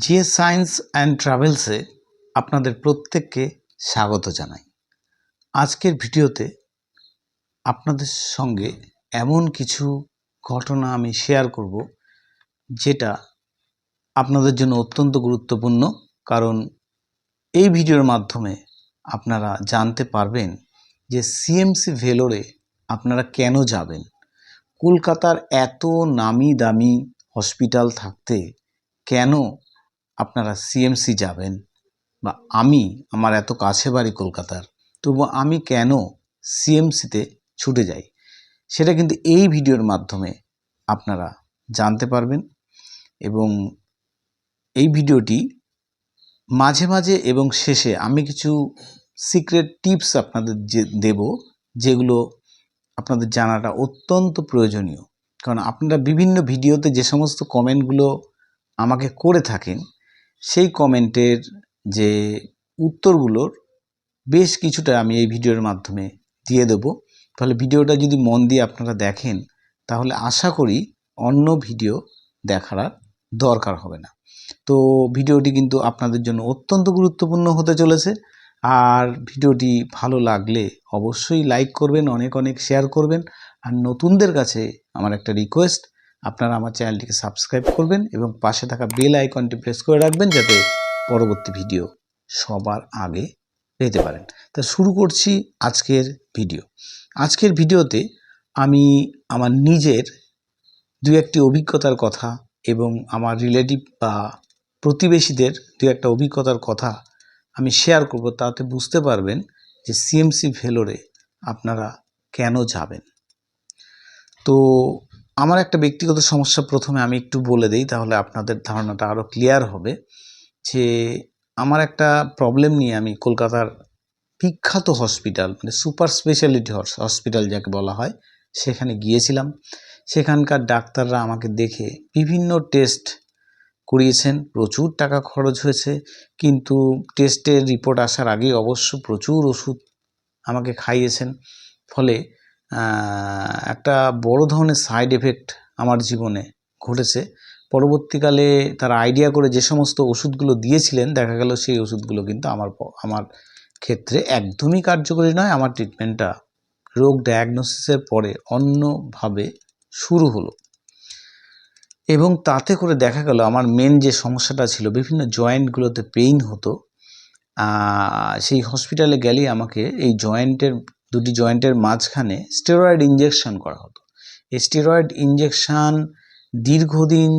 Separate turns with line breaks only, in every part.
যে science and ট্রাভেলসে আপনাদের প্রত্যেককে স্বাগত জানাই। আজকের ভিডিওতে আপনাদের সঙ্গে এমন কিছু ঘটনা আমি শেয়ার করব, যেটা আপনাদের জন্য অত্যন্ত গুরুত্বপূর্ণ। কারণ এই ভিডিওর মাধ্যমে আপনারা জানতে পারবেন যে সিএমসি ভেলোরে আপনারা কেন যাবেন। কলকাতার এত নামি দামি হসপিটাল থাকতে কেন আপনারা সিএমসি যাবেন বা আমি আমার এত কাছে বাড়ি কলকাতার তবু আমি কেন সিএমসিতে ছুটে যাই? সেটা কিন্তু এই ভিডিওর মাধ্যমে আপনারা জানতে পারবেন এবং এই ভিডিওটি মাঝে মাঝে এবং শেষে আমি কিছু সিক্রেট টিপস আপনাদের যে দেব, যেগুলো আপনাদের জানাটা অত্যন্ত প্রয়োজনীয়। কারণ আপনারা বিভিন্ন ভিডিওতে যে সমস্ত কমেন্টগুলো আমাকে করে থাকেন সেই কমেন্টের যে উত্তরগুলোর বেশ কিছুটা আমি এই ভিডিওর মাধ্যমে দিয়ে দেবো। তাহলে ভিডিওটা যদি মন দিয়ে আপনারা দেখেন, তাহলে আশা করি অন্য ভিডিও দেখার দরকার হবে না। তো ভিডিওটি কিন্তু আপনাদের জন্য অত্যন্ত গুরুত্বপূর্ণ হতে চলেছে। আর ভিডিওটি ভালো লাগলে অবশ্যই লাইক করবেন, অনেক অনেক শেয়ার করবেন। আর নতুনদের কাছে আমার একটা রিকোয়েস্ট আপনারা আমার চ্যানেলটিকে সাবস্ক্রাইব করবেন এবং পাশে থাকা বেল আইকনটি প্রেস করে রাখবেন যাতে পরবর্তী ভিডিও সবার আগে পেতে পারেন। তা শুরু করছি আজকের ভিডিও। আজকের ভিডিওতে আমি আমার নিজের দু একটি অভিজ্ঞতার কথা এবং আমার রিলেটিভ বা প্রতিবেশীদের দু একটা অভিজ্ঞতার কথা আমি শেয়ার করব, তাতে বুঝতে পারবেন যে সিএমসি ভেলোরে আপনারা কেন যাবেন। তো আমার একটা ব্যক্তিগত সমস্যা প্রথমে আমি একটু বলে দিই, তাহলে আপনাদের ধারণাটা আরও ক্লিয়ার হবে, যে আমার একটা প্রবলেম নিয়ে আমি কলকাতার বিখ্যাত হসপিটাল মানে সুপার স্পেশালিটি হসপিটাল যাকে বলা হয়, সেখানে গিয়েছিলাম। সেখানকার ডাক্তাররা আমাকে দেখে বিভিন্ন টেস্ট করিয়েছেন, প্রচুর টাকা খরচ হয়েছে, কিন্তু টেস্টের রিপোর্ট আসার আগে অবশ্য প্রচুর ওষুধ আমাকে খাইয়েছেন। ফলে একটা বড় ধরনের সাইড এফেক্ট আমার জীবনে ঘটেছে। পরবর্তীকালে তারা আইডিয়া করে যে সমস্ত ওষুধগুলো দিয়েছিলেন, দেখা গেল সেই ওষুধগুলো কিন্তু আমার আমার ক্ষেত্রে একদমই কার্যকরী নয়। আমার ট্রিটমেন্টটা রোগ ডায়াগনোসিসের পরে অন্যভাবে শুরু হলো। এবং তাতে করে দেখা গেল আমার মেন যে সমস্যাটা ছিল, বিভিন্ন জয়েন্টগুলোতে পেইন হতো। সেই হসপিটালে গেলেই আমাকে এই জয়েন্টের দুটি জয়েন্টের মাঝখানে স্টেরয়েড ইঞ্জেকশন করা হতো। এই স্টেরয়েড ইঞ্জেকশান দীর্ঘদিন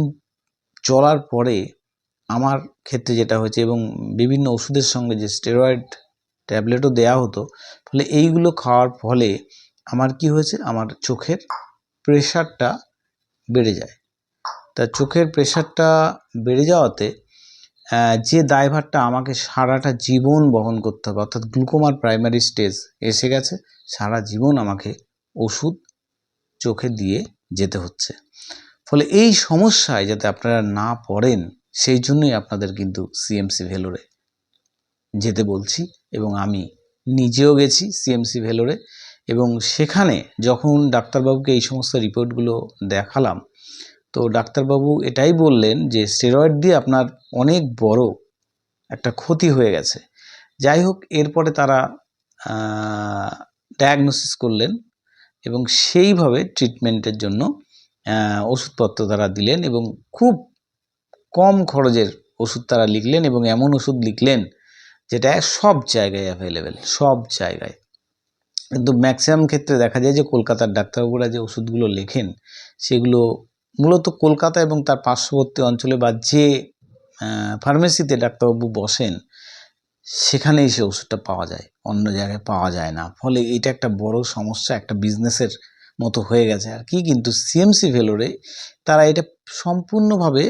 চলার পরে আমার ক্ষেত্রে যেটা হয়েছে এবং বিভিন্ন ওষুধের সঙ্গে যে স্টেরয়েড ট্যাবলেটও দেয়া হতো, ফলে এইগুলো খাওয়ার ফলে আমার কি হয়েছে? আমার চোখের প্রেশারটা বেড়ে যায়। তা চোখের প্রেশারটা বেড়ে যাওয়াতে যে দায়ভারটা আমাকে সারাটা জীবন বহন করতে হবে, অর্থাৎ গ্লুকোমার প্রাইমারি স্টেজ এসে গেছে, সারা জীবন আমাকে ওষুধ চোখে দিয়ে যেতে হচ্ছে। ফলে এই সমস্যায় যাতে আপনারা না পড়েন, সেই জন্যই আপনাদের কিন্তু সিএমসি ভেলোরে যেতে বলছি এবং আমি নিজেও গেছি সিএমসি ভেলোরে এবং সেখানে যখন ডাক্তারবাবুকে এই সমস্ত রিপোর্টগুলো দেখালাম তো ডাক্তারবাবু এটাই বললেন যে স্টেরয়েড দিয়ে আপনার অনেক বড় একটা ক্ষতি হয়ে গেছে। যাই হোক, এরপরে তারা ডায়াগনোসিস করলেন এবং সেইভাবে ট্রিটমেন্টের জন্য ওষুধপত্র তারা দিলেন এবং খুব কম খরচের ওষুধ তারা লিখলেন এবং এমন ওষুধ লিখলেন যেটা সব জায়গায় অ্যাভেলেবেল সব জায়গায়। কিন্তু ম্যাক্সিমাম ক্ষেত্রে দেখা যায় যে কলকাতার ডাক্তারবাবুরা যে ওষুধগুলো লেখেন, সেগুলো মূলত কলকাতা এবং তার পার্শ্ববর্তী অঞ্চলে বা যে ফার্মেসিতে ডাক্তারবাবু বসেন, সেখানেই সে ওষুধটা পাওয়া যায়, অন্য জায়গায় পাওয়া যায় না। ফলে এটা একটা বড় সমস্যা, একটা বিজনেসের মতো হয়ে গেছে আর কি। কিন্তু সিএমসি ভেলোরে তারা এটা সম্পূর্ণভাবে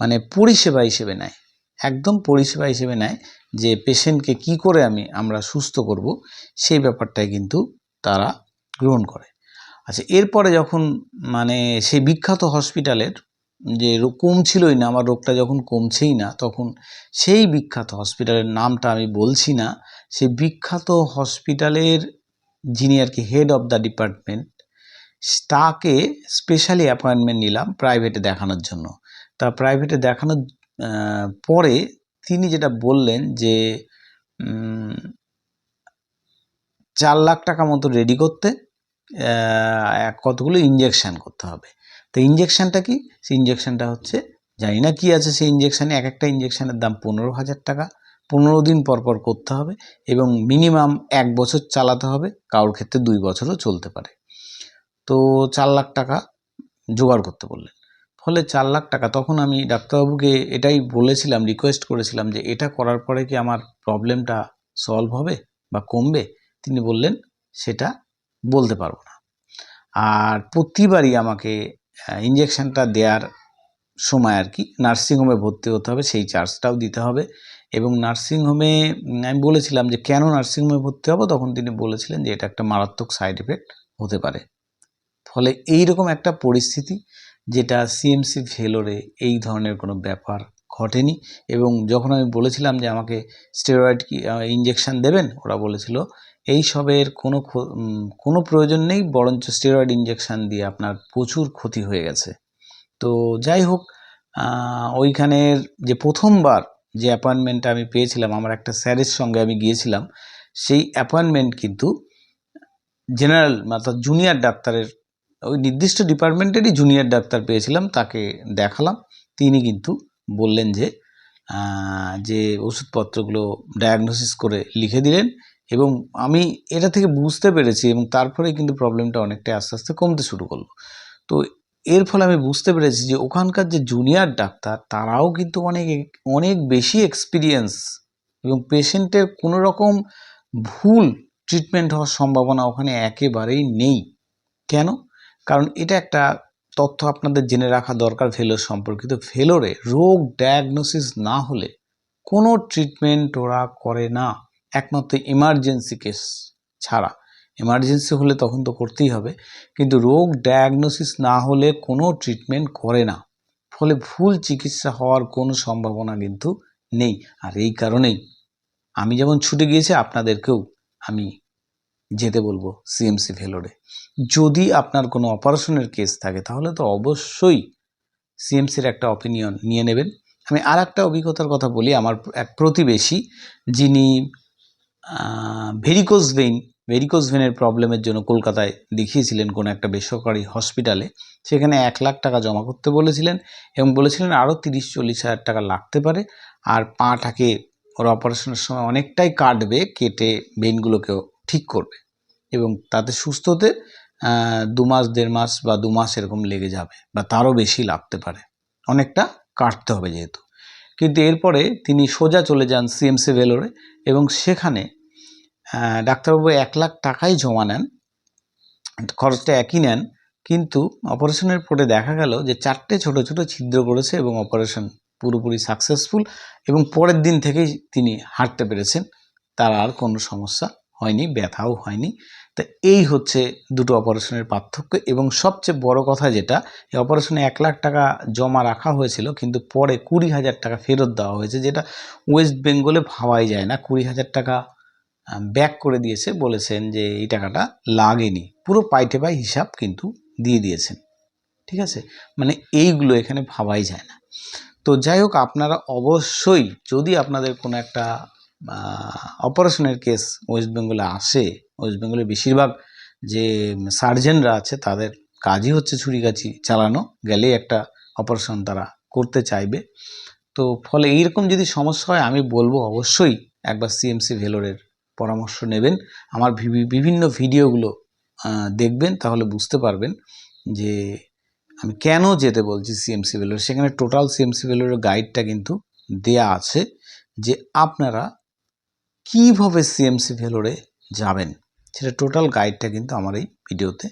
মানে পরিষেবা হিসেবে নেয়। একদম পরিষেবা হিসেবে নেয় যে পেশেন্টকে কি করে আমি, আমরা সুস্থ করব, সেই ব্যাপারটাই কিন্তু তারা গ্রহণ করে। আচ্ছা এরপরে যখন মানে সেই বিখ্যাত হসপিটালের যে রোগ কমছিলই না, আমার রোগটা যখন কমছেই না, তখন সেই বিখ্যাত হসপিটালের নামটা আমি বলছি না, সেই বিখ্যাত হসপিটালের যিনি আর কি হেড অফ দ্য ডিপার্টমেন্ট তাকে স্পেশালি অ্যাপয়েন্টমেন্ট নিলাম প্রাইভেটে দেখানোর জন্য। তা প্রাইভেটে দেখানোর পরে তিনি যেটা বললেন যে চার লাখ টাকা মতো রেডি করতে কতগুলো ইঞ্জেকশন করতে হবে। তো ইঞ্জেকশনটা কি? সেই ইঞ্জেকশনটা হচ্ছে, জানি না কি আছে সেই ইঞ্জেকশানে এক একটা ইঞ্জেকশনের দাম পনেরো হাজার টাকা। পনেরো দিন পর পর করতে হবে এবং মিনিমাম এক বছর চালাতে হবে, কারোর ক্ষেত্রে দুই বছরও চলতে পারে। তো চার লাখ টাকা জোগাড় করতে বললেন। ফলে চার লাখ টাকা, তখন আমি ডাক্তারবাবুকে এটাই বলেছিলাম রিকোয়েস্ট করেছিলাম যে এটা করার পরে কি আমার প্রবলেমটা সলভ হবে বা কমবে? তিনি বললেন, সেটা বলতে পারব না। আর প্রতিবারই আমাকে ইঞ্জেকশানটা দেওয়ার সময় আর কি নার্সিংহোমে ভর্তি হতে হবে, সেই চার্জটাও দিতে হবে এবং নার্সিংহোমে আমি বলেছিলাম যে কেন নার্সিংহোমে ভর্তি হব? তখন তিনি বলেছিলেন যে এটা একটা মারাত্মক সাইড এফেক্ট হতে পারে। ফলে এই রকম একটা পরিস্থিতি যেটা সিএমসি ভেলোরে এই ধরনের কোনো ব্যাপার ঘটেনি এবং যখন আমি বলেছিলাম যে আমাকে স্টেরয়েড কি ইঞ্জেকশান দেবেন, ওরা বলেছিল এই সবের কোনো কোনো প্রয়োজন নেই, বরঞ্চ স্টেরয়েড ইঞ্জেকশন দিয়ে আপনার প্রচুর ক্ষতি হয়ে গেছে। তো যাই হোক ওইখানের যে প্রথমবার যে অ্যাপয়েন্টমেন্টটা আমি পেয়েছিলাম, আমার একটা স্যারের সঙ্গে আমি গিয়েছিলাম, সেই অ্যাপয়েন্টমেন্ট কিন্তু জেনারেল অর্থাৎ জুনিয়র ডাক্তারের, ওই নির্দিষ্ট ডিপার্টমেন্টেরই জুনিয়র ডাক্তার পেয়েছিলাম, তাকে দেখালাম। তিনি কিন্তু বললেন যে যে ওষুধপত্রগুলো ডায়াগনোসিস করে লিখে দিলেন এবং আমি এটা থেকে বুঝতে পেরেছি এবং তারপরে কিন্তু প্রবলেমটা অনেকটাই আস্তে আস্তে কমতে শুরু করল। তো এর ফলে আমি বুঝতে পেরেছি যে ওখানকার যে জুনিয়র ডাক্তার, তারাও কিন্তু অনেক অনেক বেশি এক্সপিরিয়েন্স এবং পেশেন্টের কোনো রকম ভুল ট্রিটমেন্ট হওয়ার সম্ভাবনা ওখানে একেবারেই নেই। কেন? কারণ এটা একটা তথ্য আপনাদের জেনে রাখা দরকার ফেলোর সম্পর্কিত। ফেলোরে রোগ ডায়াগনোসিস না হলে কোনো ট্রিটমেন্ট ওরা করে না। একমাত্র ইমার্জেন্সি কেস ছাড়া। এমার্জেন্সি হলে তখন তো করতেই হবে। কিন্তু রোগ ডায়াগনোসিস না হলে কোনো ট্রিটমেন্ট করে না। ফলে ভুল চিকিৎসা হওয়ার কোনো সম্ভাবনা কিন্তু নেই। আর এই কারণেই আমি যেমন ছুটে গিয়েছি, আপনাদেরকেও আমি যেতে বলব সিএমসি ভেলোরে যদি আপনার কোনো অপারেশনের কেস থাকে, তাহলে তো অবশ্যই সিএমসির একটা অপিনিয়ন নিয়ে নেবেন। আমি আর একটা অভিজ্ঞতার কথা বলি, আমার এক প্রতিবেশী, যিনি ভেরিকোজ ভেইন ভেরিকোজ ভেনের প্রবলেমের জন্য কলকাতায় দেখিয়েছিলেন কোনো একটা বেসরকারি হসপিটালে সেখানে এক লাখ টাকা জমা করতে বলেছিলেন এবং বলেছিলেন আরও তিরিশ চল্লিশ হাজার টাকা লাগতে পারে। আর পাটাকে ওর অপারেশনের সময় অনেকটাই কাটবে, কেটে ভেইনগুলোকেও ঠিক করবে এবং তাতে সুস্থ হতে দু মাস, দেড় মাস বা দু মাস এরকম লেগে যাবে বা তারও বেশি লাগতে পারে। অনেকটা কাটতে হবে যেহেতু। কিন্তু এরপরে তিনি সোজা চলে যান সিএমসি ভেলোরে এবং সেখানে ডাক্তারবাবু এক লাখ টাকাই জমা নেন, খরচটা একই নেন, কিন্তু অপারেশনের পরে দেখা গেল যে চারটে ছোট ছোট ছিদ্র করেছে এবং অপারেশন পুরোপুরি সাকসেসফুল এবং পরের দিন থেকেই তিনি হাঁটতে পেরেছেন। তার আর কোনো সমস্যা হয়নি, ব্যথাও হয়নি। তা এই হচ্ছে দুটো অপারেশনের পার্থক্য এবং সবচেয়ে বড় কথা যেটা, এই অপারেশনে এক লাখ টাকা জমা রাখা হয়েছিল, কিন্তু পরে কুড়ি হাজার টাকা ফেরত দেওয়া হয়েছে, যেটা ওয়েস্ট বেঙ্গলে ভাবাই যায় না। কুড়ি হাজার টাকা ব্যাক করে দিয়েছে, বলেছেন যে এই টাকাটা লাগেনি। পুরো পাইটে পাই হিসাব কিন্তু দিয়ে দিয়েছেন। ঠিক আছে? মানে এইগুলো এখানে ভাবাই যায় না। তো যাই হোক, আপনারা অবশ্যই যদি আপনাদের কোনো একটা অপারেশনের কেস ওয়েস্ট বেঙ্গলে আসে, ওয়েস্ট বেঙ্গলে বেশিরভাগ যে সার্জেনরা আছে, তাদের কাজই হচ্ছে ছুরিকাছি চালানো, গেলেই একটা অপারেশন তারা করতে চাইবে। তো ফলে এইরকম যদি সমস্যা হয়, আমি বলব অবশ্যই একবার সিএমসি ভেলোরের পরামর্শ নেবেন। আমার বিভি- বিভিন্ন ভিডিওগুলো দেখবেন, তাহলে বুঝতে পারবেন যে আমি কেন যেতে বলছি সিএমসি ভেলোর সেখানে টোটাল সিএমসি ভেলোরের গাইডটা কিন্তু দেয়া আছে যে আপনারা কীভাবে সিএমসি ভেলোরে যাবেন। সেটা টোটাল গাইডটা কিন্তু আমার এই ভিডিওতে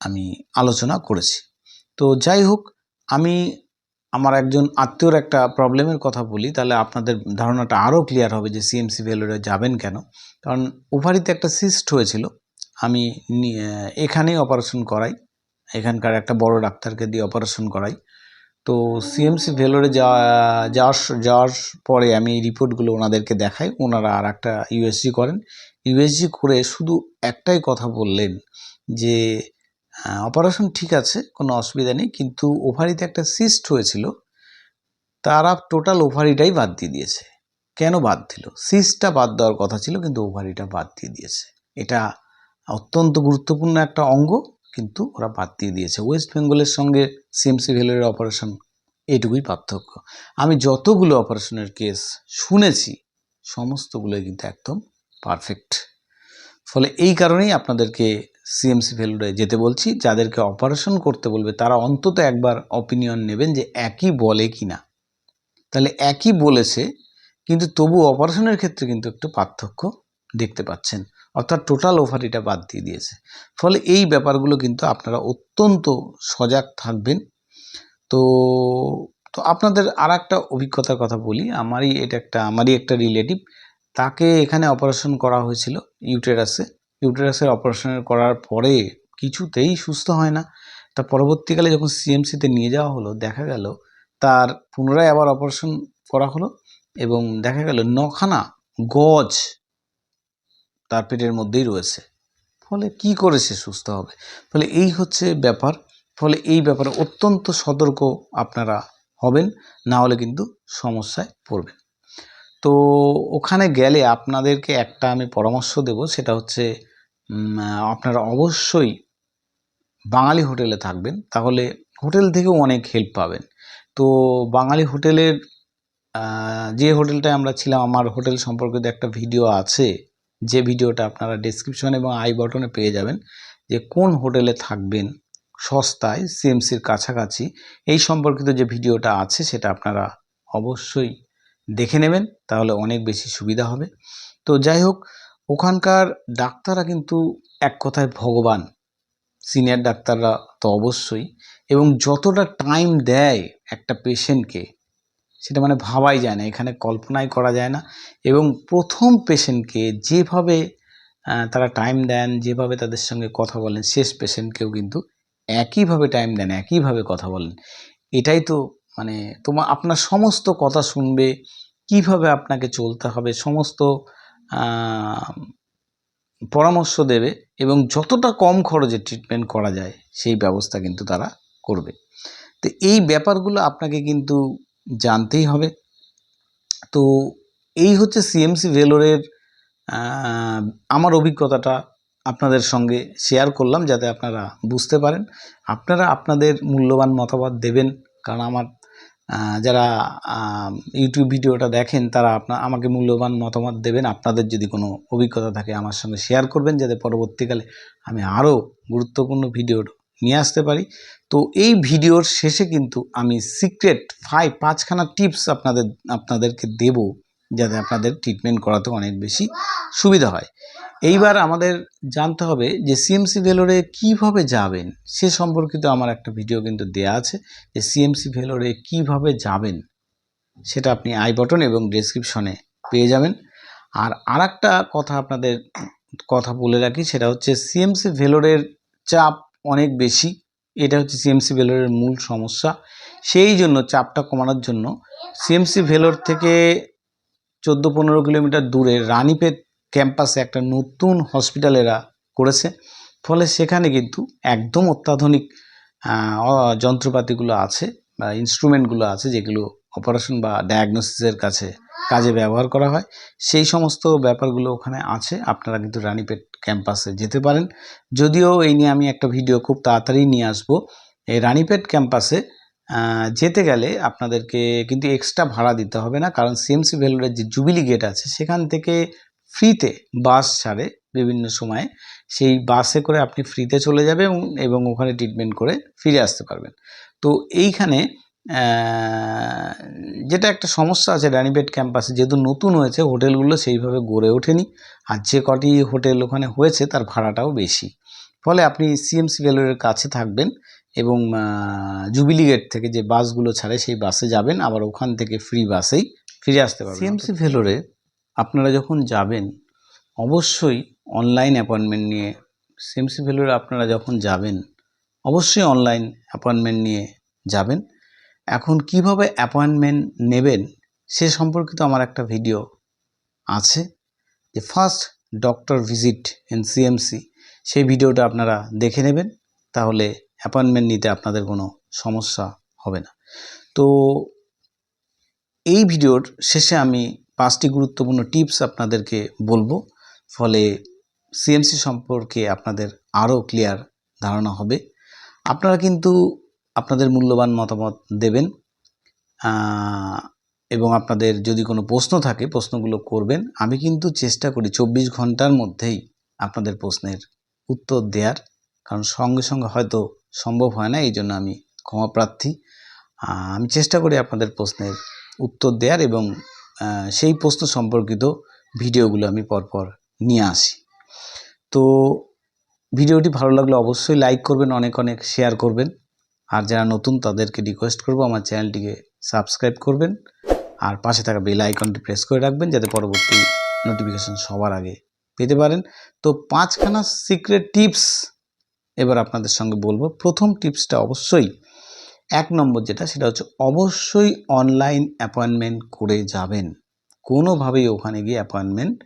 আমি আলোচনা করেছি। তো যাই হোক, আমি আমার একজন আত্মীয়র একটা প্রবলেমের কথা বলি, তাহলে আপনাদের ধারণাটা আরও ক্লিয়ার হবে যে সিএমসি ভেলোরে যাবেন কেন। কারণ ওভারিতে একটা সিস্ট হয়েছিল, আমি এখানেই অপারেশন করাই, এখানকার একটা বড় ডাক্তারকে দিয়ে অপারেশন করাই। তো সিএমসি ভেলোরে যাওয়া যাওয়ার যাওয়ার পরে আমি রিপোর্টগুলো ওনাদেরকে দেখাই, ওনারা আর একটা ইউএসজি করেন। ইউএসজি করে শুধু একটাই কথা বললেন যে অপারেশন ঠিক আছে, কোনো অসুবিধা নেই, কিন্তু ওভারিতে একটা সিস্ট হয়েছিল, তারা টোটাল ওভারিটাই বাদ দিয়ে দিয়েছে। কেন বাদ দিল? সিস্টটা বাদ দেওয়ার কথা ছিল, কিন্তু ওভারিটা বাদ দিয়ে দিয়েছে। এটা অত্যন্ত গুরুত্বপূর্ণ একটা অঙ্গ, কিন্তু ওরা বাদ দিয়ে দিয়েছে। ওয়েস্ট বেঙ্গলের সঙ্গে সিএমসি ভেলোরের অপারেশন এটুকুই পার্থক্য। আমি যতগুলো অপারেশনের কেস শুনেছি, সমস্তগুলোই কিন্তু একদম পারফেক্ট ফলে এই কারণেই আপনাদেরকে সিএমসি ভেলুরে যেতে বলছি, যাদেরকে অপারেশন করতে বলবে, তারা অন্তত একবার অপিনিয়ন নেবেন যে একই বলে কি না তাহলে একই বলেছে, কিন্তু তবু অপারেশনের ক্ষেত্রে কিন্তু একটু পার্থক্য দেখতে পাচ্ছেন। অর্থাৎ টোটাল ওভারিটা বাদ দিয়ে দিয়েছে। ফলে এই ব্যাপারগুলো কিন্তু আপনারা অত্যন্ত সজাগ থাকবেন। তো তো আপনাদের আর একটা অভিজ্ঞতার কথা বলি। আমারই এটা একটা, আমারই একটা রিলেটিভ তাকে এখানে অপারেশন করা হয়েছিল ইউটেরাসে ইউটেরাসের অপারেশনের করার পরে কিছুতেই সুস্থ হয় না। তা পরবর্তীকালে যখন সিএমসিতে নিয়ে যাওয়া হলো, দেখা গেল তার পুনরায় আবার অপারেশন করা হলো এবং দেখা গেল নখানা গজ তার পেটের মধ্যেই রয়েছে। ফলে কি করে সে সুস্থ হবে? ফলে এই হচ্ছে ব্যাপার। ফলে এই ব্যাপারে অত্যন্ত সতর্ক আপনারা হবেন, না হলে কিন্তু সমস্যায় পড়বেন। তো ওখানে গেলে আপনাদেরকে একটা আমি পরামর্শ দেব, সেটা হচ্ছে আপনারা অবশ্যই বাঙালি হোটেলে থাকবেন, তাহলে হোটেল থেকেও অনেক হেল্প পাবেন। তো বাঙালি হোটেলের যে হোটেলটায় আমরা ছিলাম, আমার হোটেল সম্পর্কিত একটা ভিডিও আছে, যে ভিডিওটা আপনারা ডেসক্রিপশন এবং আই বটনে পেয়ে যাবেন, যে কোন হোটেলে থাকবেন, সস্তায় সিএমসির কাছাকাছি, এই সম্পর্কিত যে ভিডিওটা আছে, সেটা আপনারা অবশ্যই দেখে নেবেন, তাহলে অনেক বেশি সুবিধা হবে। তো যাই হোক ওখানকার ডাক্তাররা কিন্তু এক কথায় ভগবান। সিনিয়র ডাক্তাররা তো অবশ্যই। এবং যতটা টাইম দেয় একটা পেশেন্টকে সেটা মানে ভাবাই যায় না, এখানে কল্পনাই করা যায় না। এবং প্রথম পেশেন্টকে যেভাবে তারা টাইম দেন, যেভাবে তাদের সঙ্গে কথা বলেন, শেষ পেশেন্টকেও কিন্তু একইভাবে টাইম দেন, একইভাবে কথা বলেন। এটাই তো মানে তোমার আপনার সমস্ত কথা শুনবে, কীভাবে আপনাকে চলতে হবে, সমস্ত পরামর্শ দেবে এবং যতটা কম খরচে ট্রিটমেন্ট করা যায়, সেই ব্যবস্থা কিন্তু তারা করবে। তো এই ব্যাপারগুলো আপনাকে কিন্তু জানতেই হবে। তো এই হচ্ছে সিএমসি ভেলোরের আমার অভিজ্ঞতাটা আপনাদের সঙ্গে শেয়ার করলাম যাতে আপনারা বুঝতে পারেন। আপনারা আপনাদের মূল্যবান মতামত দেবেন, কারণ আমার যারা ইউটিউব ভিডিওটা দেখেন, তারা আপনার আমাকে মূল্যবান মতামত দেবেন। আপনাদের যদি কোনো অভিজ্ঞতা থাকে, আমার সঙ্গে শেয়ার করবেন, যাতে পরবর্তীকালে আমি আরও গুরুত্বপূর্ণ ভিডিও নিয়ে আসতে পারি। তো এই ভিডিওর শেষে কিন্তু আমি সিক্রেট ফাইভ পাঁচখানা টিপস আপনাদের, আপনাদেরকে দেব। যাতে আপনাদের ট্রিটমেন্ট করাতে অনেক বেশি সুবিধা হয়। এইবার আমাদের জানতে হবে যে সিএমসি ভেলোরে কীভাবে যাবেন, সে সম্পর্কিত আমার একটা ভিডিও কিন্তু দেয়া আছে যে সিএমসি ভেলোরে কীভাবে যাবেন, সেটা আপনি আই বটন এবং ডেসক্রিপশনে পেয়ে যাবেন। আর আরেকটা কথা আপনাদের কথা বলে রাখি, সেটা হচ্ছে সিএমসি ভেলোরের চাপ অনেক বেশি। এটা হচ্ছে সিএমসি ভেলোরের মূল সমস্যা। সেই জন্য চাপটা কমানোর জন্য সিএমসি ভেলোর থেকে চোদ্দ পনেরো কিলোমিটার দূরে রানীপেট ক্যাম্পাসে একটা নতুন হসপিটাল এরা করেছে। ফলে সেখানে কিন্তু একদম অত্যাধুনিক যন্ত্রপাতিগুলো আছে বা ইনস্ট্রুমেন্টগুলো আছে যেগুলো অপারেশন বা ডায়াগনোসিসের কাছে, কাজে ব্যবহার করা হয়। সেই সমস্ত ব্যাপারগুলো ওখানে আছে। আপনারা কিন্তু রানীপেট ক্যাম্পাসে যেতে পারেন। যদিও এই নিয়ে আমি একটা ভিডিও খুব তাড়াতাড়ি নিয়ে আসব। এই রানীপেট ক্যাম্পাসে যেতে গেলে আপনাদেরকে কিন্তু এক্সট্রা ভাড়া দিতে হবে না। কারণ সিএমসি ভেলুরের যে জুবিলি গেট আছে, সেখান থেকে ফ্রিতে বাস ছাড়ে বিভিন্ন সময়ে। সেই বাসে করে আপনি ফ্রিতে চলে যাবেন এবং ওখানে ট্রিটমেন্ট করে ফিরে আসতে পারবেন। তো এইখানে যেটা একটা সমস্যা আছে রানীপেট ক্যাম্পাসে, যেহেতু নতুন হয়েছে, হোটেলগুলো সেইভাবে গড়ে ওঠেনি। আর যে কটি হোটেল ওখানে হয়েছে, তার ভাড়াটাও বেশি। ফলে আপনি সিএমসি ভেলোরের কাছে থাকবেন। এবং জুবিলি গেট থেকে যে বাসগুলো ছাড়ে সেই বাসে যাবেন আবার ওখান থেকে ফ্রি বাসেই ফিরে আসতে পারবেন। সিএমসি ভেলোরে আপনারা যখন যাবেন অবশ্যই অনলাইন অ্যাপয়েন্টমেন্ট নিয়ে সিএমসি ভেলোরে আপনারা যখন যাবেন অবশ্যই অনলাইন অ্যাপয়েন্টমেন্ট নিয়ে যাবেন। এখন কীভাবে অ্যাপয়েন্টমেন্ট নেবেন সে সম্পর্কিত আমার একটা ভিডিও আছে। যে first doctor visit in CMC সেই ভিডিওটা আপনারা দেখে নেবেন তাহলে অ্যাপয়েন্টমেন্ট নিতে আপনাদের কোনো সমস্যা হবে না। তো এই ভিডিওর শেষে আমি পাঁচটি গুরুত্বপূর্ণ টিপস আপনাদেরকে বলব। ফলে সিএমসি সম্পর্কে আপনাদের আরও ক্লিয়ার ধারণা হবে। আপনারা কিন্তু আপনাদের মূল্যবান মতামত দেবেন এবং আপনাদের যদি কোনো প্রশ্ন থাকে, প্রশ্নগুলো করবেন, আমি কিন্তু চেষ্টা করি চব্বিশ ঘণ্টার মধ্যেই আপনাদের প্রশ্নের উত্তর দেওয়ার কারণ সঙ্গে সঙ্গে হয়তো সম্ভব হয় না এই জন্য আমি ক্ষমা প্রার্থী। আমি চেষ্টা করি আপনাদের প্রশ্নের উত্তর দেওয়ার এবং সেই প্রশ্ন সম্পর্কিত ভিডিওগুলো আমি পরপর নিয়ে আসি। তো ভিডিওটি ভালো লাগলে অবশ্যই লাইক করবেন, অনেক অনেক শেয়ার করবেন। আর যারা নতুন, তাদেরকে রিকোয়েস্ট করব আমার চ্যানেলটিকে সাবস্ক্রাইব করবেন। আর পাশে থাকা বেল আইকনটি প্রেস করে রাখবেন, যাতে পরবর্তী নোটিফিকেশন সবার আগে পেতে পারেন। তো পাঁচখানা সিক্রেট টিপস এবার আপনাদের সঙ্গে বলব, প্রথম টিপসটা অবশ্যই এক নম্বর যেটা, সেটা হচ্ছে অবশ্যই অনলাইন অ্যাপয়েন্টমেন্ট করে যাবেন। কোনোভাবেই ওখানে গিয়ে অ্যাপয়েন্টমেন্ট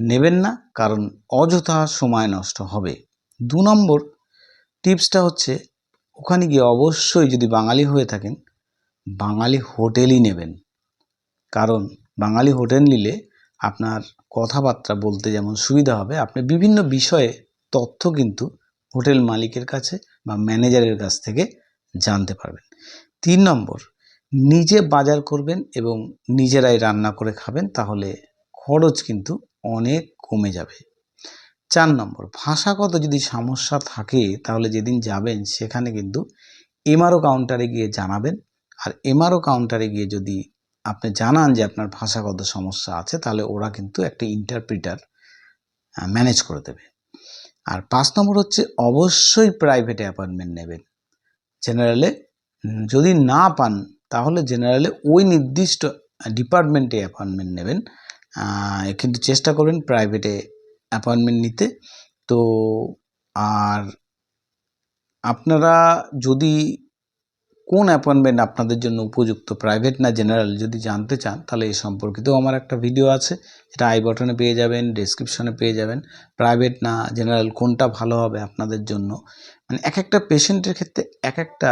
নেবেন না, কারণ অযথা সময় নষ্ট হবে। দু নম্বর টিপসটা হচ্ছে, ওখানে গিয়ে অবশ্যই যদি বাঙালি হয়ে থাকেন, বাঙালি হোটেলই নেবেন। কারণ বাঙালি হোটেল নিলে আপনার কথাবার্তা বলতে যেমন সুবিধা হবে, আপনি বিভিন্ন বিষয়ে তথ্য কিন্তু হোটেল মালিকের কাছে বা ম্যানেজারের কাছ থেকে জানতে পারবেন। তিন নম্বর, নিজে বাজার করবেন এবং নিজেরাই রান্না করে খাবেন, তাহলে খরচ কিন্তু অনেক কমে যাবে। চার নম্বর, ভাষাগত যদি সমস্যা থাকে, তাহলে যেদিন যাবেন সেখানে কিন্তু এমআরও কাউন্টারে গিয়ে জানাবেন। আর এমআরও কাউন্টারে গিয়ে যদি আপনি জানান যে আপনার ভাষাগত সমস্যা আছে, তাহলে ওরা কিন্তু একটা ইন্টারপ্রিটার ম্যানেজ করে দেবে। আর পাঁচ নম্বর হচ্ছে অবশ্যই প্রাইভেটে অ্যাপয়েন্টমেন্ট নেবেন। জেনারেলে যদি না পান, তাহলে জেনারেলে ওই নির্দিষ্ট ডিপার্টমেন্টে অ্যাপয়েন্টমেন্ট নেবেন। কিন্তু চেষ্টা করবেন প্রাইভেটে অ্যাপয়েন্টমেন্ট নিতে। তো আর আপনারা যদি কোন অ্যাপয়েন্টমেন্ট আপনাদের জন্য উপযুক্ত প্রাইভেট না জেনারেল যদি জানতে চান, তাহলে এই সম্পর্কিতও আমার একটা ভিডিও আছে। এটা আই বটনে পেয়ে যাবেন ডেসক্রিপশনে পেয়ে যাবেন। প্রাইভেট না জেনারেল কোনটা ভালো হবে আপনাদের জন্য? মানে এক একটা পেশেন্টের ক্ষেত্রে এক একটা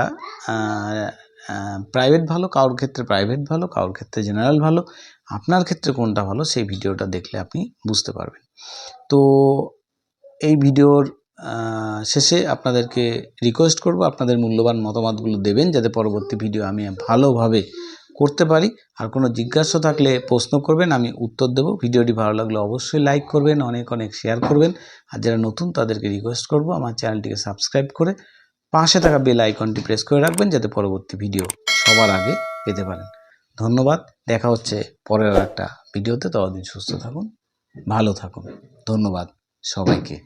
প্রাইভেট ভালো, কারোর ক্ষেত্রে প্রাইভেট ভালো, কারোর ক্ষেত্রে জেনারেল ভালো। আপনার ক্ষেত্রে কোনটা ভালো, সেই ভিডিওটা দেখলে আপনি বুঝতে পারবেন। তো এই ভিডিওর শেষে আপনাদেরকে রিকোয়েস্ট করব, আপনাদের মূল্যবান মতামতগুলো দেবেন, যাতে পরবর্তী ভিডিও আমি ভালোভাবে করতে পারি। আর কোনো জিজ্ঞাসা থাকলে প্রশ্ন করবেন, আমি উত্তর দেব। ভিডিওটি ভালো লাগলে অবশ্যই লাইক করবেন, অনেক অনেক শেয়ার করবেন। আর যারা নতুন, তাদেরকে রিকোয়েস্ট করব, আমার চ্যানেলটিকে সাবস্ক্রাইব করে পাশে থাকা বেল আইকনটি প্রেস করে রাখবেন, যাতে পরবর্তী ভিডিও সবার আগে পেতে পারেন। ধন্যবাদ, দেখা হচ্ছে পরের একটা ভিডিওতে ততদিন সুস্থ থাকুন, ভালো থাকুন। ধন্যবাদ সবাইকে।